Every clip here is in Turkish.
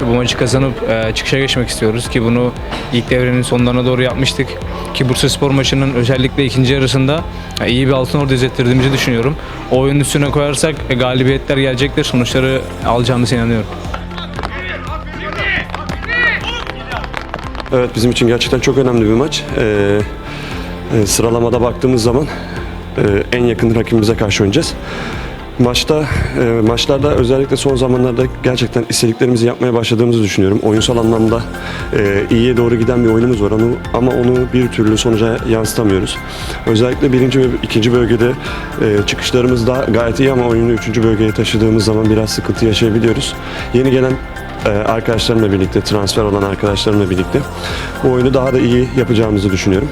Bu maçı kazanıp e, çıkışa geçmek istiyoruz ki bunu ilk devrenin sonlarına doğru yapmıştık. Ki Bursa Spor maçının özellikle ikinci yarısında e, iyi bir altın orada izlettirdiğimizi düşünüyorum. O oyunun üstüne koyarsak e, galibiyetler gelecektir, sonuçları alacağımıza inanıyorum. Evet bizim için gerçekten çok önemli bir maç. Ee, sıralamada baktığımız zaman e, en yakın rakibimize karşı oynayacağız. Maçta e, maçlarda özellikle son zamanlarda gerçekten istediklerimizi yapmaya başladığımızı düşünüyorum. Oyunsal anlamda e, iyiye doğru giden bir oyunumuz var onu ama onu bir türlü sonuca yansıtamıyoruz. Özellikle birinci ve ikinci bölgede e, çıkışlarımız da gayet iyi ama oyunu üçüncü bölgeye taşıdığımız zaman biraz sıkıntı yaşayabiliyoruz. Yeni gelen e, arkadaşlarımla birlikte, transfer olan arkadaşlarımla birlikte bu oyunu daha da iyi yapacağımızı düşünüyorum.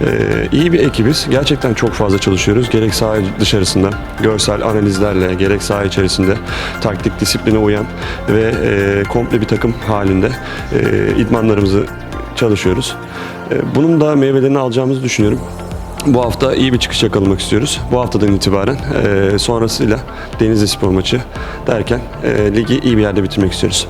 E, iyi bir ekibiz. Gerçekten çok fazla çalışıyoruz. Gerek saha dışarısında, görsel analizlerle, gerek saha içerisinde taktik disipline uyan ve e, komple bir takım halinde e, idmanlarımızı çalışıyoruz. E, bunun da meyvelerini alacağımızı düşünüyorum. Bu hafta iyi bir çıkış yakalamak istiyoruz. Bu haftadan itibaren e, sonrasıyla Denizli Spor maçı derken e, ligi iyi bir yerde bitirmek istiyoruz.